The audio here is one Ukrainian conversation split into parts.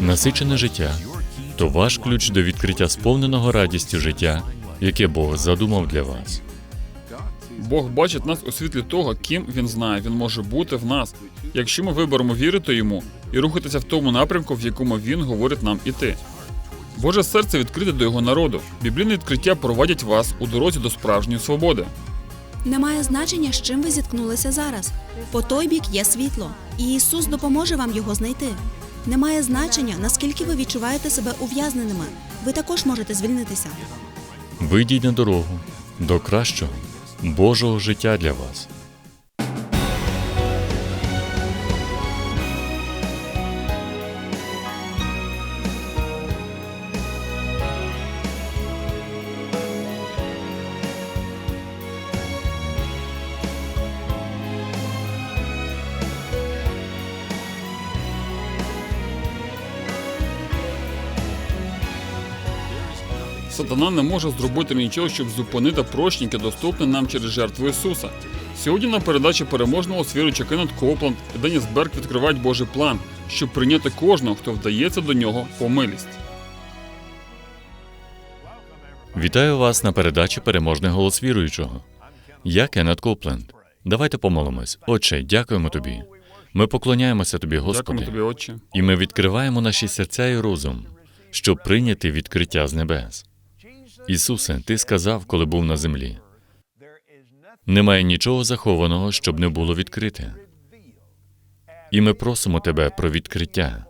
насичене життя то ваш ключ до відкриття сповненого радістю життя, яке Бог задумав для вас. Бог бачить нас у світлі того, ким він знає, він може бути в нас, якщо ми виберемо вірити йому і рухатися в тому напрямку, в якому він говорить нам іти. Боже серце відкрите до його народу. Біблійне відкриття проводять вас у дорозі до справжньої свободи. Немає значення, з чим ви зіткнулися зараз. По той бік є світло, і Ісус допоможе вам його знайти. Немає значення, наскільки ви відчуваєте себе ув'язненими. Ви також можете звільнитися. Вийдіть на дорогу до кращого Божого життя для вас. Сатана не може зробити нічого, щоб зупинити прощення, яке доступне нам через жертву Ісуса. Сьогодні на передачі переможного свіруча Кеннет Копланд і Деніс Берг відкривають Божий план, щоб прийняти кожного, хто вдається до нього по милість. Вітаю вас на передачі Переможний голос віруючого. Я Кеннет Копленд. Давайте помолимось. Отче, дякуємо тобі. Ми поклоняємося тобі, Дякуємо тобі, Отче. і ми відкриваємо наші серця і розум, щоб прийняти відкриття з небес. Ісусе, ти сказав, коли був на землі. Немає нічого захованого, щоб не було відкрите. І ми просимо тебе про відкриття,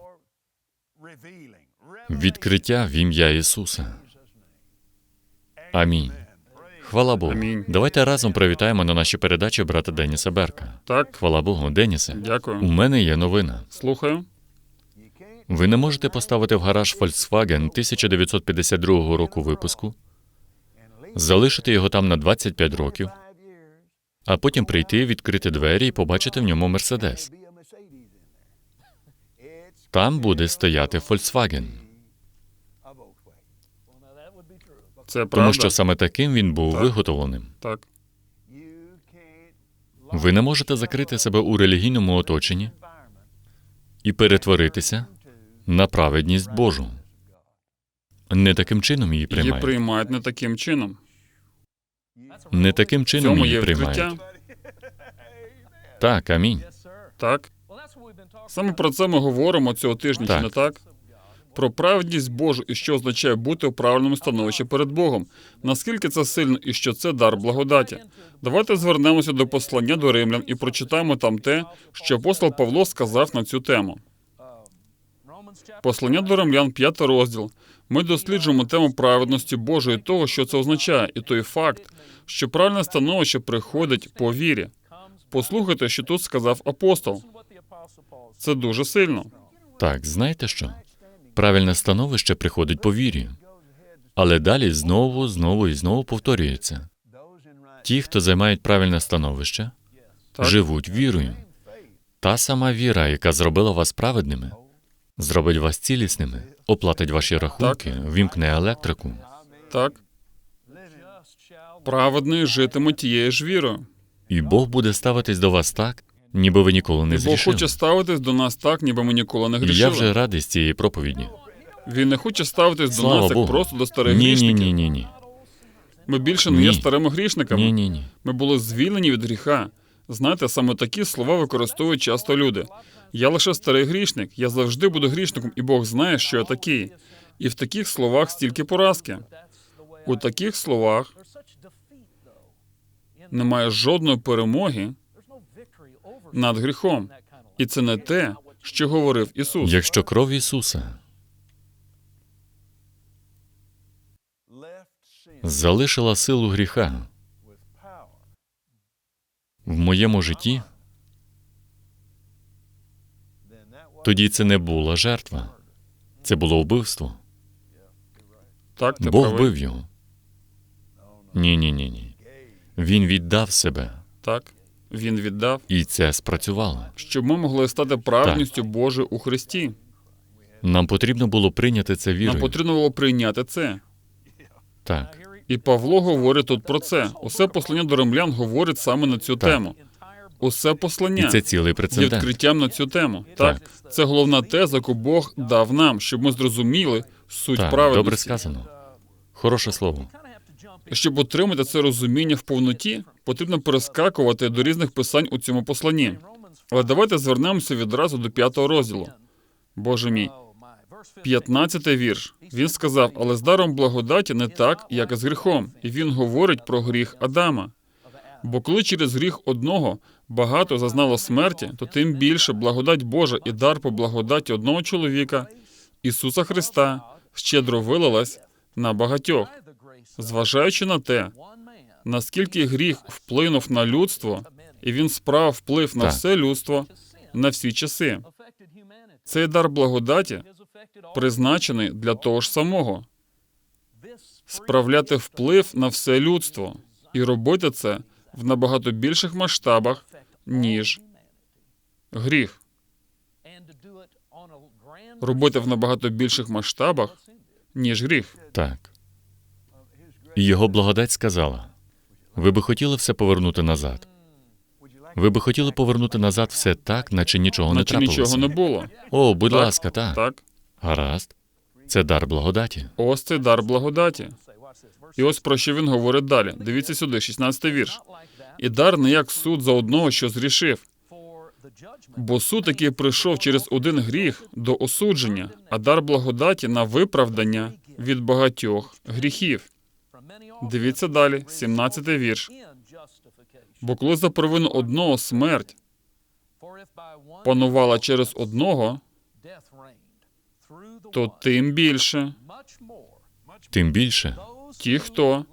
відкриття в ім'я Ісуса. Амінь. Хвала Богу. Амінь. Давайте разом привітаємо на нашій передачі брата Деніса Берка. Так, Хвала Богу, Денісе. Дякую. У мене є новина. Слухаю. Ви не можете поставити в гараж Volkswagen 1952 року випуску, залишити його там на 25 років, а потім прийти, відкрити двері і побачити в ньому Мерседес. Там буде стояти Volkswagen, Це правда. тому що саме таким він був Так. виготовленим. Так. Ви не можете закрити себе у релігійному оточенні і перетворитися на праведність Божу. Не таким чином її Її приймають. приймають не таким чином. Не таким В чином цьому її є приймають. відкриття. Так, амінь. Так. Саме про це ми говоримо цього тижня, Так. чи не так? Про праведність Божу і що означає бути у правильному становищі перед Богом. Наскільки це сильно і що це дар благодаті? Давайте звернемося до послання до римлян і прочитаємо там те, що апостол Павло сказав на цю тему. Послання до римлян, п'ятий розділ. Ми досліджуємо тему праведності Божої, того, що це означає, і той факт, що правильне становище приходить по вірі. Послухайте, що тут сказав апостол. Це дуже сильно. Так, знаєте що? Правильне становище приходить по вірі. Але далі знову, знову і знову повторюється. Ті, хто займають правильне становище, Так. живуть вірою. Та сама віра, яка зробила вас праведними, зробить вас цілісними, оплатить ваші рахунки, вімкне електрику. Так. Праведний житиме тією ж вірою. І Бог буде ставитись до вас так, ніби ви ніколи не Бог зрішили. хоче ставитись до нас так, ніби ми ніколи не І я вже радий з цієї проповіді. Він не хоче ставитись до Слава нас як просто до старих Ні, ні, грішників. ні, ні, ні. Ми більше не є Ні. старими грішниками. Ні, ні, ні. Ми були звільнені від гріха. Знаєте, саме такі слова використовують часто люди. Я лише старий грішник, я завжди буду грішником, і Бог знає, що я такий. І в таких словах стільки поразки. У таких словах немає жодної перемоги над гріхом. І це не те, що говорив Ісус. Якщо кров Ісуса залишила силу гріха в моєму житті, тоді це не була жертва, це було вбивство. Так, ти Бог правий. вбив його. Ні, ні, ні, ні. Він віддав себе, Так, він віддав, і це спрацювало. щоб ми могли стати праведністю Божою у Христі. Нам потрібно було прийняти це Нам вірою. потрібно було прийняти це. Так, І Павло говорить тут про це. Усе послання до римлян говорить саме на цю Так. тему. Усе послання І це цілий є відкриттям на цю тему. Так, це головна теза, яку Бог дав нам, щоб ми зрозуміли суть Так, праведності. добре сказано. Хороше слово. Щоб отримати це розуміння в повноті, потрібно перескакувати до різних писань у цьому посланні. Але давайте звернемося відразу до п'ятого розділу. Боже мій, 15 вірш. Він сказав, але з даром благодаті не так, як і з гріхом. І він говорить про гріх Адама. Бо коли через гріх одного багато зазнало смерті, то тим більше благодать Божа і дар по благодаті одного чоловіка, Ісуса Христа, щедро вилилась на багатьох. Зважаючи на те, наскільки гріх вплинув на людство, і він справив вплив на все людство на всі часи. Цей дар благодаті призначений для того ж самого справляти вплив на все людство і робити це в набагато більших масштабах, ніж гріх. Робити в набагато більших масштабах, ніж гріх. Так. І його благодать сказала: ви би хотіли все повернути назад. Ви би хотіли повернути назад все так, наче нічого не Наче трапилося. нічого не було. О, будь Так, ласка, так. Так, Гаразд. Це дар благодаті. ось цей дар благодаті. І ось про що він говорить далі. Дивіться сюди, 16 вірш. І дар не як суд за одного, що зрішив. Бо суд, який прийшов через один гріх до осудження, а дар благодаті на виправдання від багатьох гріхів. Дивіться далі, 17 вірш. Бо коли за провину одного смерть панувала через одного, то тим більше Тим більше, ті, хто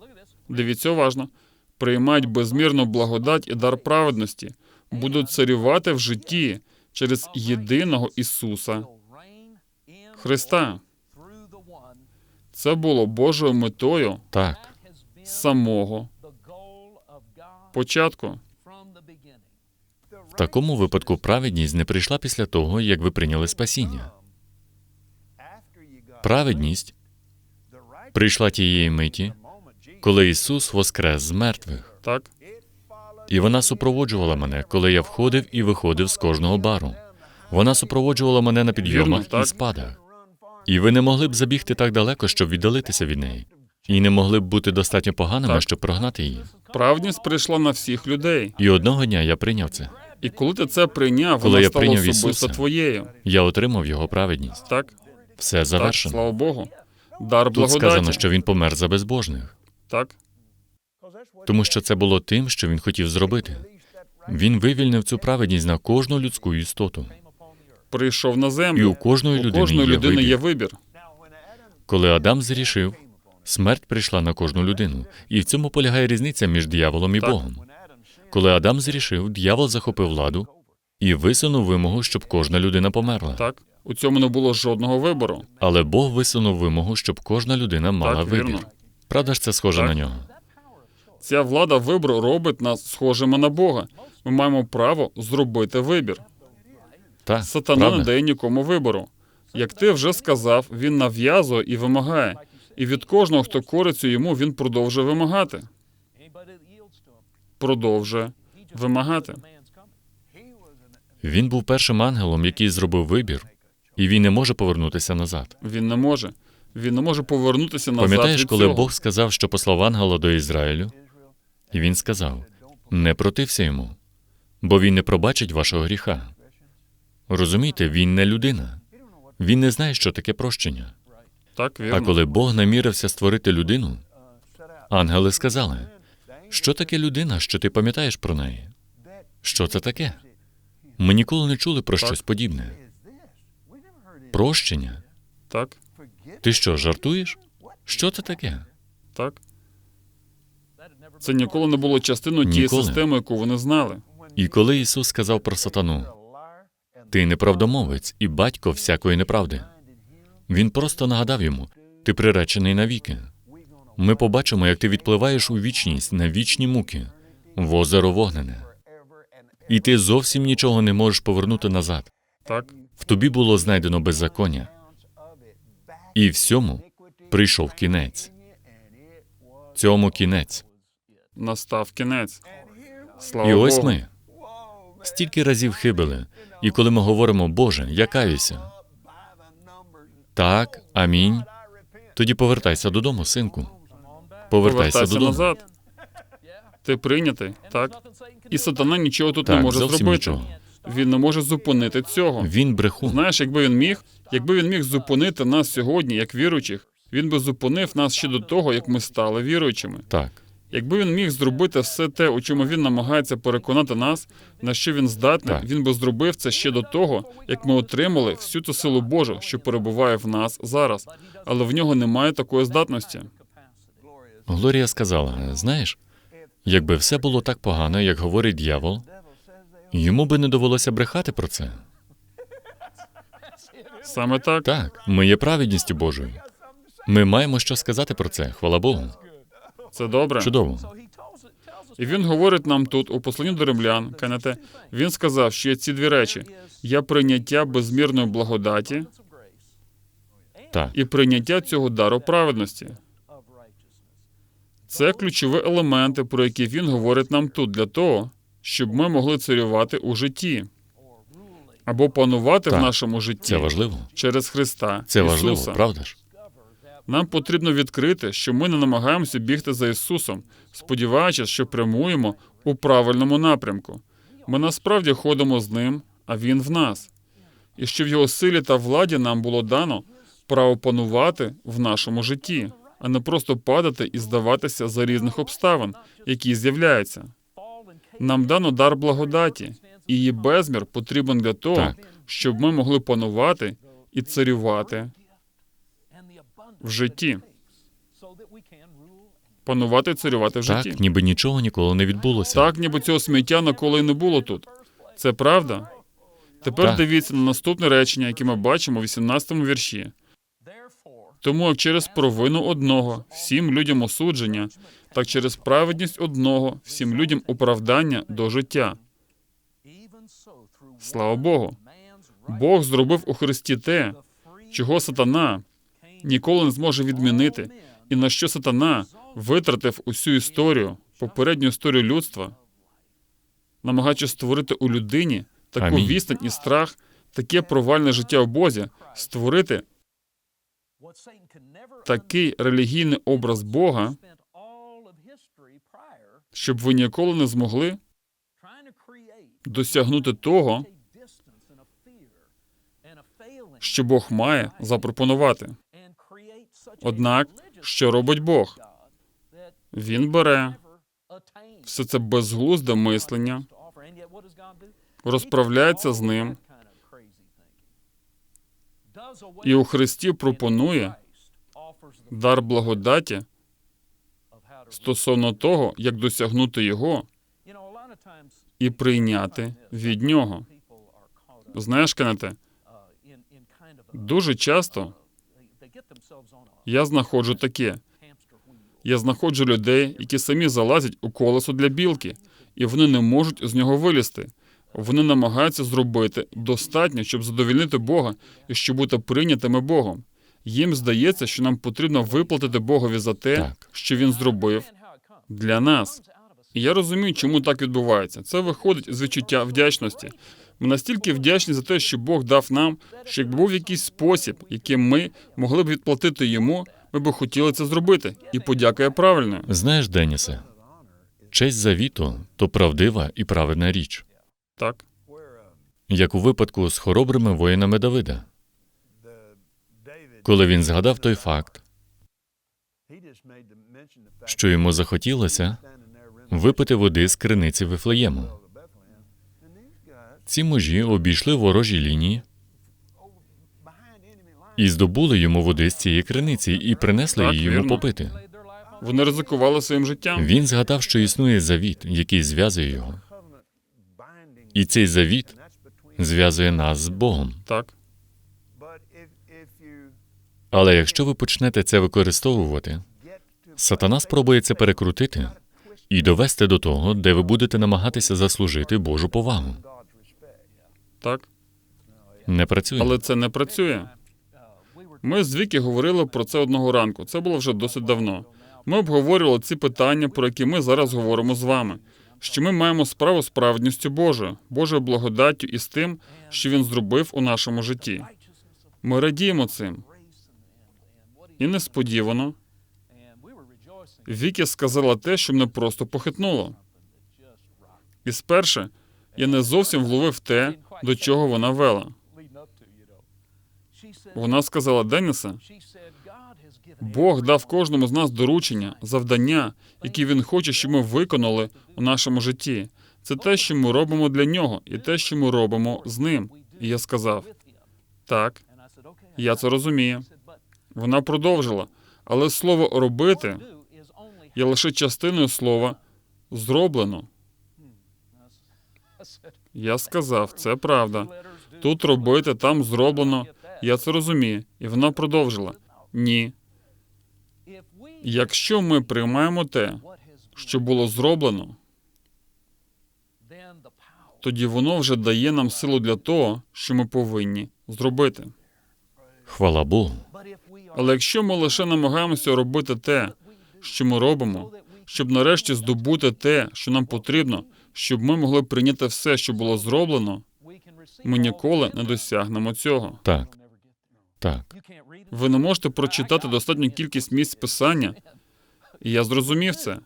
дивіться уважно, приймають безмірну благодать і дар праведності, будуть царювати в житті через єдиного Ісуса Христа. Це було Божою метою так. самого початку. В такому випадку праведність не прийшла після того, як ви прийняли спасіння. Праведність прийшла тієї миті, коли Ісус воскрес з мертвих. Так, І вона супроводжувала мене, коли я входив і виходив з кожного бару. Вона супроводжувала мене на підйомах Вірно, і спадах. І ви не могли б забігти так далеко, щоб віддалитися від неї. І не могли б бути достатньо поганими, Так. щоб прогнати її. праведність прийшла на всіх людей. І одного дня я прийняв це. І коли ти це прийняв, Коли вона я стала прийняв особисто Ісуса, твоєю. Я отримав його праведність. Так, Все так, завершено. слава Богу. Дар Тут благодаті. сказано, що він помер за безбожних, Так, тому що це було тим, що він хотів зробити. Він вивільнив цю праведність на кожну людську істоту. прийшов на землю, І у кожної У людини кожної є людини вибір. є вибір. Коли Адам зрішив, смерть прийшла на кожну людину. І в цьому полягає різниця між дияволом і Так. Богом. Коли Адам зрішив, диявол захопив владу і висунув вимогу, щоб кожна людина померла. Так, у цьому не було жодного вибору. Але Бог висунув вимогу, щоб кожна людина мала Так, вибір. вірно. Правда ж це схоже Так. на нього? Ця влада вибору робить нас схожими на Бога. Ми маємо право зробити вибір. Так, Сатана правда? не дає нікому вибору. Як ти вже сказав, він нав'язує і вимагає. І від кожного, хто кориться йому, він продовжує вимагати. Продовжує вимагати. Він був першим ангелом, який зробив вибір, і він не може повернутися назад. Він не може. Він не може повернутися назад. Пам'ятаєш, коли цього. Бог сказав, що послав ангела до Ізраїлю? І він сказав: не протився йому, бо він не пробачить вашого гріха. Розумієте, він не людина. Він не знає, що таке прощення. Так, вірно. А коли Бог намірився створити людину, ангели сказали: що таке людина, що ти пам'ятаєш про неї? Що це таке? Ми ніколи не чули про щось подібне. Прощення? Так, Ти що, жартуєш? Що це таке? так. Це ніколи не було частиною тієї Ніколи. системи, яку вони знали. І коли Ісус сказав про сатану, ти неправдомовець і батько всякої неправди. Він просто нагадав йому: ти приречений навіки. Ми побачимо, як ти відпливаєш у вічність на вічні муки, в озеро вогнене. І ти зовсім нічого не можеш повернути назад. Так, В тобі було знайдено беззаконня, і всьому прийшов кінець. Цьому кінець. настав кінець. Слава І ось ми. стільки разів хибили. І коли ми говоримо, Боже, я каюся. Так, амінь. Тоді повертайся додому, синку. Повертайся Повертайся додому. назад. Ти прийнятий, так? І сатана нічого тут Так, не може зовсім зробити. нічого. Він не може зупинити цього. Він брехун. Знаєш, якби він міг, якби він міг зупинити нас сьогодні, як віруючих, він би зупинив нас ще до того, як ми стали віруючими. Так, Якби він міг зробити все те, у чому він намагається переконати нас, на що він здатний, Так. він би зробив це ще до того, як ми отримали всю ту силу Божу, що перебуває в нас зараз. Але в нього немає такої здатності. Глорія сказала: знаєш, якби все було так погано, як говорить дьявол, йому би не довелося брехати про це. Саме так. Так, ми є праведністю Божою. Ми маємо що сказати про це, хвала Богу. Це добре. Чудово. І він говорить нам тут, у посланні до римлян, Кеннете, він сказав, що є ці дві речі: є прийняття безмірної благодаті Так, і прийняття цього дару праведності. Це ключові елементи, про які він говорить нам тут, для того, щоб ми могли царювати у житті або панувати Так, в нашому житті це важливо. через Христа Це Ісуса. важливо, правда ж? Нам потрібно відкрити, що ми не намагаємося бігти за Ісусом, сподіваючись, що прямуємо у правильному напрямку. Ми насправді ходимо з ним, а Він в нас. І що в його силі та владі нам було дано право панувати в нашому житті, а не просто падати і здаватися за різних обставин, які з'являються. Нам дано дар благодаті, і її безмір потрібен для того, Так. щоб ми могли панувати і царювати в житті. Панувати і царювати в житті. Так, ніби нічого ніколи не відбулося. Так, ніби цього сміття ніколи й не було тут. Це правда? Тепер Так. дивіться на наступне речення, яке ми бачимо у 18-му вірші. Тому як через провину одного всім людям осудження, так через праведність одного всім людям оправдання до життя. Слава Богу. Бог зробив у Христі те, чого сатана ніколи не зможе відмінити, і на що сатана витратив усю історію, попередню історію людства, намагаючись створити у людині таку Амінь. відстань і страх, таке провальне життя в Бозі, створити такий релігійний образ Бога, щоб ви ніколи не змогли досягнути того, що Бог має запропонувати. Однак, що робить Бог? Він бере все це безглузде мислення, розправляється з ним і у Христі пропонує дар благодаті стосовно того, як досягнути його і прийняти від нього. Знаєш, Кеннете, дуже часто я знаходжу таке. Я знаходжу людей, які самі залазять у колесо для білки, і вони не можуть з нього вилізти. Вони намагаються зробити достатньо, щоб задовільнити Бога і щоб бути прийнятими Богом. Їм здається, що нам потрібно виплатити Богові за те, Так. що він зробив для нас. І я розумію, чому так відбувається. Це виходить з відчуття вдячності. Ми настільки вдячні за те, що Бог дав нам, що якби був якийсь спосіб, яким ми могли б відплатити йому, ми б хотіли це зробити. І подяка є правильною. Знаєш, Денісе, честь завіту то правдива і праведна річ, Так, як у випадку з хоробрими воїнами Давида. Коли він згадав той факт, що йому захотілося випити води з криниці Вифлеєму. Ці мужі обійшли ворожі лінії і здобули йому води з цієї криниці і принесли Так, її йому вірно. попити. вони ризикували своїм життям. Він згадав, що існує завіт, який зв'язує його. І цей завіт зв'язує нас з Богом. Так, Але якщо ви почнете це використовувати, сатана спробує це перекрутити і довести до того, де ви будете намагатися заслужити Божу повагу. так. Не працює. Але це не працює. Ми з Вікі говорили про це одного ранку. Це було вже досить давно. Ми обговорювали ці питання, про які ми зараз говоримо з вами. що ми маємо справу з праведністю Божою, Божою благодаттю і з тим, що Він зробив у нашому житті. Ми радіємо цим. І несподівано Вікі сказала те, що мене просто похитнуло. І сперше я не зовсім вловив те, до чого вона вела. Вона сказала Деніса, Бог дав кожному з нас доручення, завдання, які він хоче, щоб ми виконали у нашому житті. Це те, що ми робимо для нього, і те, що ми робимо з ним. І я сказав: так, я це розумію. Вона продовжила, але слово робити є лише частиною слова зроблено. Я сказав, це правда. Тут робити, там зроблено. Я це розумію. І вона продовжила. Ні. Якщо ми приймаємо те, що було зроблено, тоді воно вже дає нам силу для того, що ми повинні зробити. Хвала Богу. Але якщо ми лише намагаємося робити те, що ми робимо, щоб нарешті здобути те, що нам потрібно, щоб ми могли прийняти все, що було зроблено, ми ніколи не досягнемо цього. Так. Так. Ви не можете прочитати достатню кількість місць писання, і я зрозумів це.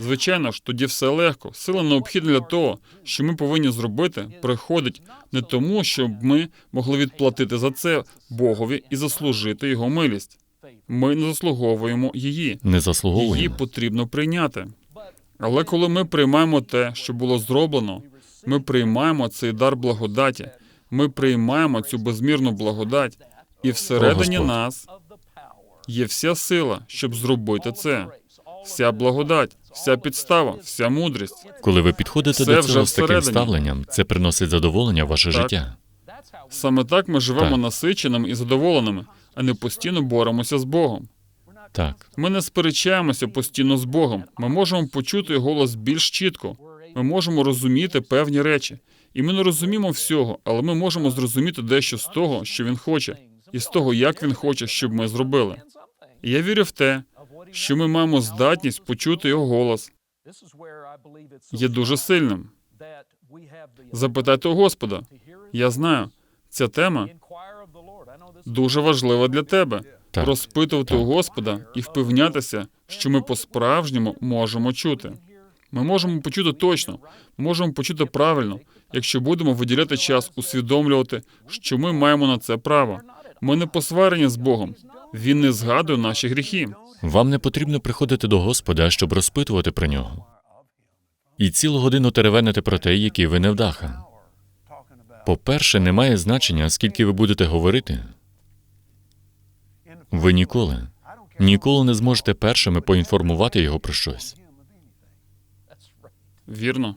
Звичайно ж, тоді все легко. Сила необхідна для того, що ми повинні зробити, приходить не тому, щоб ми могли відплатити за це Богові і заслужити його милість. Ми не заслуговуємо її. Не Її потрібно прийняти. Але коли ми приймаємо те, що було зроблено, ми приймаємо цей дар благодаті, ми приймаємо цю безмірну благодать, і всередині Господь. нас є вся сила, щоб зробити це. Вся благодать, вся підстава, вся мудрість. Коли ви підходите Все до вже цього з таким всередині. ставленням, це приносить задоволення в ваше Так. життя. Саме так ми живемо Так. насиченими і задоволеними, а не постійно боремося з Богом. Так. Ми не сперечаємося постійно з Богом. Ми можемо почути його голос більш чітко. Ми можемо розуміти певні речі. І ми не розуміємо всього, але ми можемо зрозуміти дещо з того, що він хоче, і з того, як він хоче, щоб ми зробили. І я вірю в те, що ми маємо здатність почути його голос. Є дуже сильним. Запитайте у Господа. Я знаю, ця тема дуже важлива для тебе. Так. Розпитувати Так. у Господа і впевнятися, що ми по-справжньому можемо чути. Ми можемо почути точно, можемо почути правильно, якщо будемо виділяти час, усвідомлювати, що ми маємо на це право. Ми не посварені з Богом. Він не згадує наші гріхи. Вам не потрібно приходити до Господа, щоб розпитувати про нього. І цілу годину теревенити про те, який ви невдаха. По-перше, немає значення, скільки ви будете говорити. Ви ніколи, ніколи не зможете першими поінформувати його про щось. Вірно,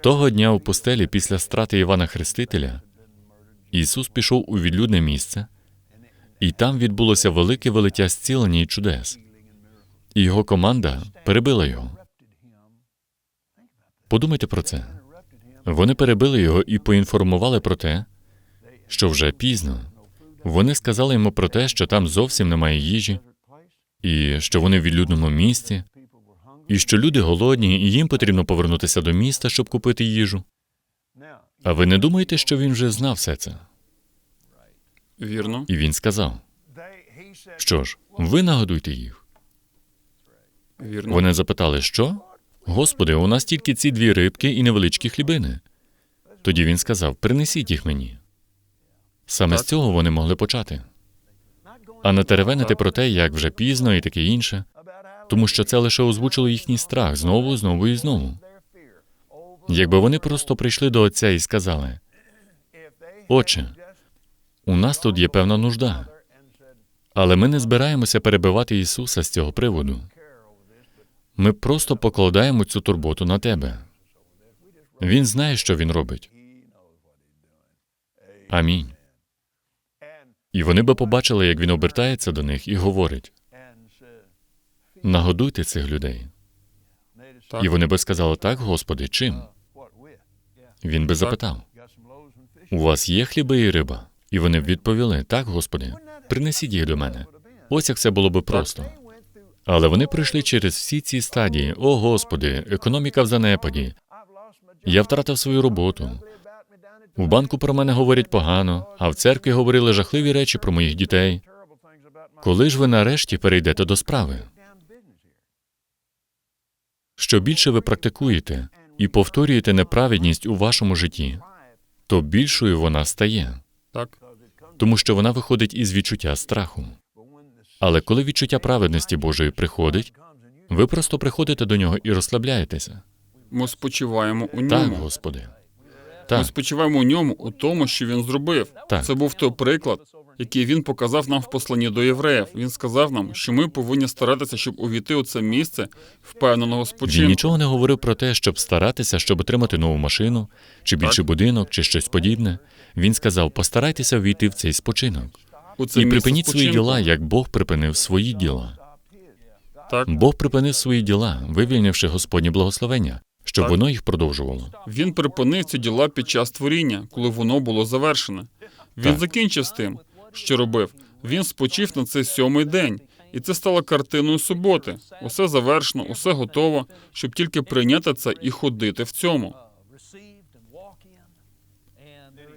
Того дня у пустелі після страти Івана Хрестителя Ісус пішов у відлюдне місце, і там відбулося велике велиття зцілення і чудес. І його команда перебила його. Подумайте про це. Вони перебили його і поінформували про те, що вже пізно. Вони сказали йому про те, що там зовсім немає їжі, і що вони в відлюдному місці, і що люди голодні, і їм потрібно повернутися до міста, щоб купити їжу. А ви не думаєте, що він вже знав все це? Вірно, І він сказав: Що ж, ви нагодуйте їх. вірно. Вони запитали, що? Господи, у нас тільки ці дві рибки і невеличкі хлібини. Тоді він сказав: Принесіть їх мені. Саме з цього вони могли почати. А не теревенити про те, як вже пізно і таке інше, тому що це лише озвучило їхній страх знову, знову і знову. Якби вони просто прийшли до отця і сказали: Отче, у нас тут є певна нужда, але ми не збираємося перебивати Ісуса з цього приводу. Ми просто покладаємо цю турботу на тебе. Він знає, що він робить. Амінь. І вони би побачили, як він обертається до них і говорить: нагодуйте цих людей. І вони би сказали, так, Господи, чим? Він би запитав: У вас є хліби і риба? І вони відповіли: Так, Господи, принесіть їх до мене. Ось як це було би просто. Але вони пройшли через всі ці стадії. О, Господи, економіка в занепаді. Я втратив свою роботу. У банку про мене говорять погано, а в церкві говорили жахливі речі про моїх дітей. Коли ж ви нарешті перейдете до справи? Що більше ви практикуєте і повторюєте неправедність у вашому житті, то більшою вона стає, Так? Тому що вона виходить із відчуття страху. Але коли відчуття праведності Божої приходить, ви просто приходите до нього і розслабляєтеся. Ми спочиваємо у Так, ньому. Господи. Ми спочиваємо у ньому, у тому, що він зробив. Так. Це був той приклад, який він показав нам в посланні до євреїв. Він сказав нам, що ми повинні старатися, щоб увійти у це місце впевненого він нічого не говорив про те, щоб старатися, щоб отримати нову машину, чи більший будинок, чи щось подібне. Він сказав: постарайтеся війти в цей спочинок. І припиніть свої діла, як Бог припинив свої діла. Так, Бог припинив свої діла, вивільнивши Господнє благословення, щоб Так. воно їх продовжувало. він припинив ці діла під час творіння, коли воно було завершене. Він Так. закінчив з тим, що робив. Він спочив на цей сьомий день, і це стало картиною суботи. Усе завершено, усе готово, щоб тільки прийняти це і ходити в цьому.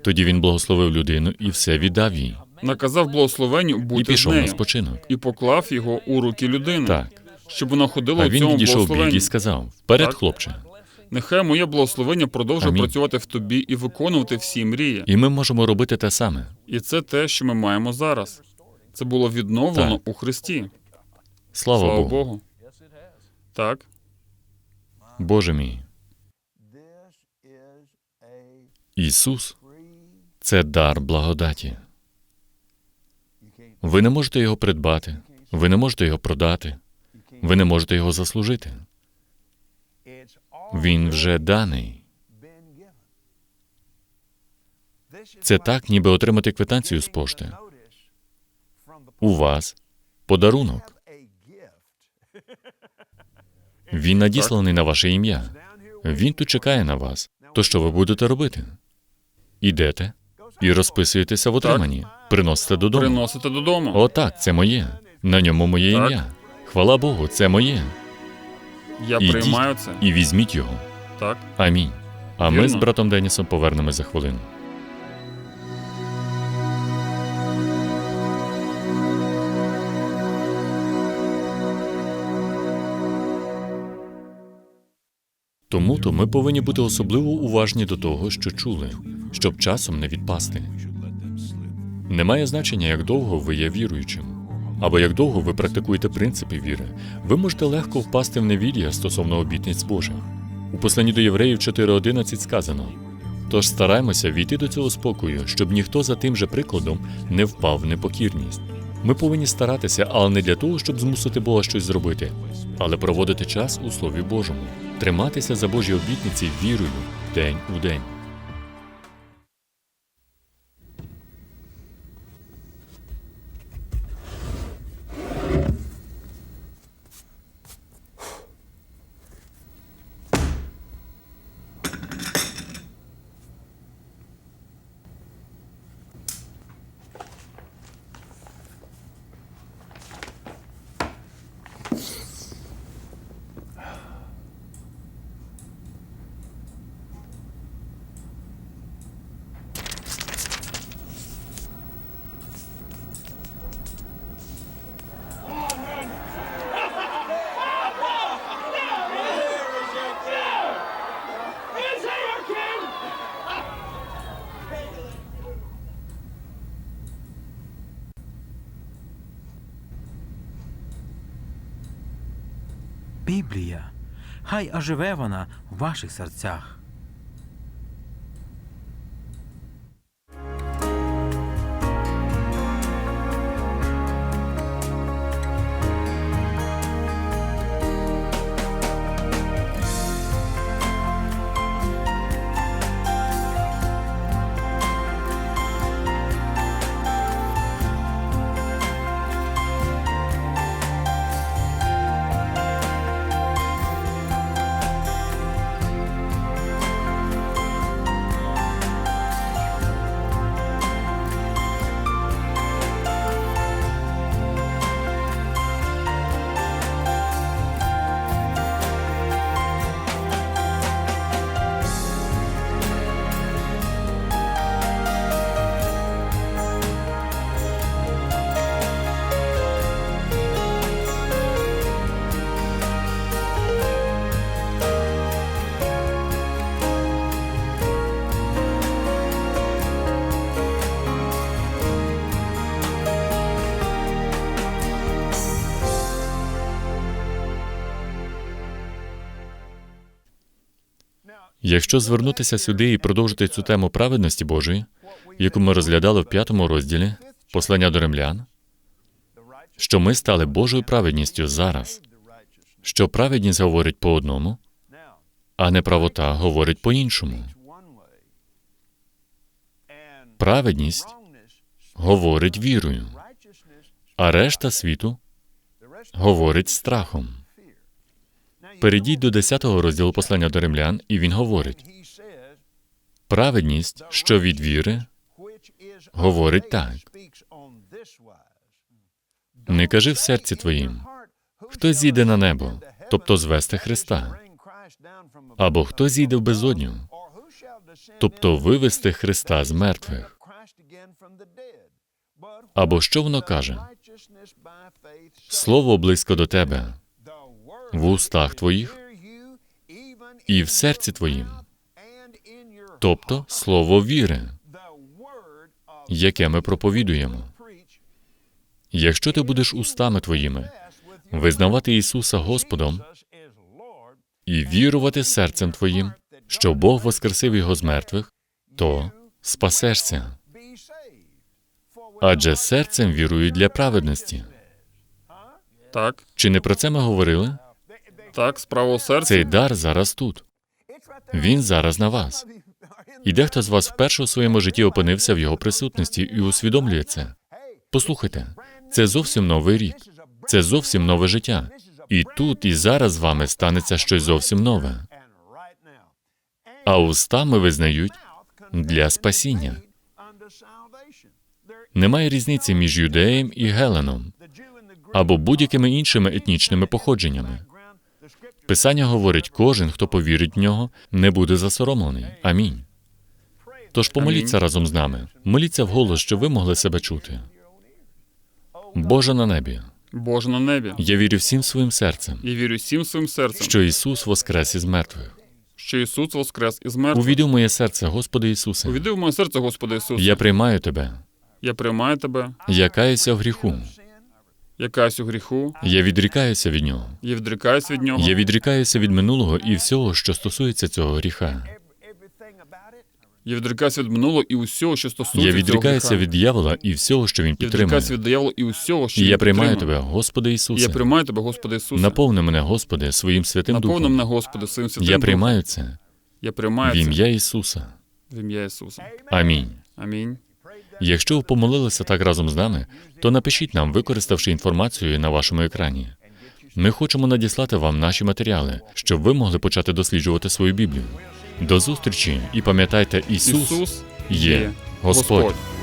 Тоді він благословив людину і все віддав їй, Наказав благословенню і бути з пішов на спочинок. і поклав його у руки людини, Так. щоб вона ходила А в він цьому відійшов бік і сказав: Вперед, Так. хлопче. Нехай моє благословення продовжує Амінь. працювати в тобі і виконувати всі мрії. І ми можемо робити те саме. І це те, що ми маємо зараз. Це було відновлено Так. у Христі. Слава, Слава Богу. Богу. Так, Боже мій. Ісус це дар благодаті. Ви не можете його придбати, ви не можете його продати, ви не можете його заслужити. Він вже даний. Це так, ніби отримати квитанцію з пошти. У вас подарунок. Він надісланий на ваше ім'я. Він тут чекає на вас. То що ви будете робити? Ідете і розписуєтеся в отриманні, приносите додому. приносите додому. О, так, це моє. На ньому моє Так. ім'я. Хвала Богу, це моє. Я Ідіть. приймаю це. І візьміть його. Так. Амінь. А ми Вірно. з братом Денісом повернемось за хвилину. Тому то ми повинні бути особливо уважні до того, що чули, щоб часом не відпасти. Немає значення, як довго ви є віруючим, або як довго ви практикуєте принципи віри. Ви можете легко впасти в невір'я стосовно обітниць Божих. У посланні до євреїв 4.11 сказано: Тож стараймося війти до цього спокою, щоб ніхто за тим же прикладом не впав в непокірність. Ми повинні старатися, але не для того, щоб змусити Бога щось зробити, але проводити час у Слові Божому, триматися за Божі обітниці вірою день у день. Біблія. Хай оживе вона в ваших серцях. Якщо звернутися сюди і продовжити цю тему праведності Божої, яку ми розглядали в п'ятому розділі послання до римлян, що ми стали Божою праведністю зараз, що праведність говорить по одному, а неправота говорить по іншому. Праведність говорить вірою, а решта світу говорить страхом. Перейдіть до 10 розділу послання до римлян, і він говорить: праведність, що від віри, говорить так. Не кажи в серці твоїм, хто зійде на небо, тобто звести Христа, або хто зійде в безодню, тобто вивести Христа з мертвих. Або що воно каже? Слово близько до тебе, в устах твоїх і в серці твоїм, тобто слово віри, яке ми проповідуємо. Якщо ти будеш устами твоїми визнавати Ісуса Господом і вірувати серцем твоїм, що Бог воскресив його з мертвих, то спасешся. Адже серцем вірують для праведності. Так, Чи не про це ми говорили? Так, справа у серці. Цей дар зараз тут. Він зараз на вас. І дехто з вас вперше у своєму житті опинився в його присутності і усвідомлює це. Послухайте, це зовсім новий рік, це зовсім нове життя. І тут і зараз з вами станеться щось зовсім нове. А устами визнають для спасіння. Немає різниці між юдеєм і геленом або будь-якими іншими етнічними походженнями. Писання говорить, кожен, хто повірить в нього, не буде засоромлений. Амінь. Тож помоліться разом з нами. Моліться вголос, щоб ви могли себе чути. Боже на небі, Боже на небі. я вірю всім своїм серцем, Я вірю всім своїм серцем, що Ісус воскрес із мертвих. що Ісус воскрес із мертвих. Увійди в моє серце, Господи Ісусе. Увійди в моє серце, Господи Ісус. Я приймаю тебе. Я приймаю тебе, Я каюся в гріху. Я каюсь у гріху, Я відрікаюся від нього. я відрікаюсь від нього. Я відрікаюся від минулого і всього, що стосується цього гріха. Я відрікаюсь від минулого і усього, що стосується Я відрікаюся гріха. від диявола і всього, що він Я відрікаюся від диявола і усього, що І він я приймаю підтримує. тебе, Господи Ісусе. я приймаю тебе, Господи Ісусе. Наповни мене, Господи, своїм святим Наповни духом. мене, Господи, своїм святим Я приймаю це Я приймаю в це ім'я Ісуса. в ім'я Ісуса. Амінь. Амінь. Якщо ви помолилися так разом з нами, то напишіть нам, використавши інформацію на вашому екрані. Ми хочемо надіслати вам наші матеріали, щоб ви могли почати досліджувати свою Біблію. До зустрічі і пам'ятайте, Ісус, Ісус є Господь. Господь.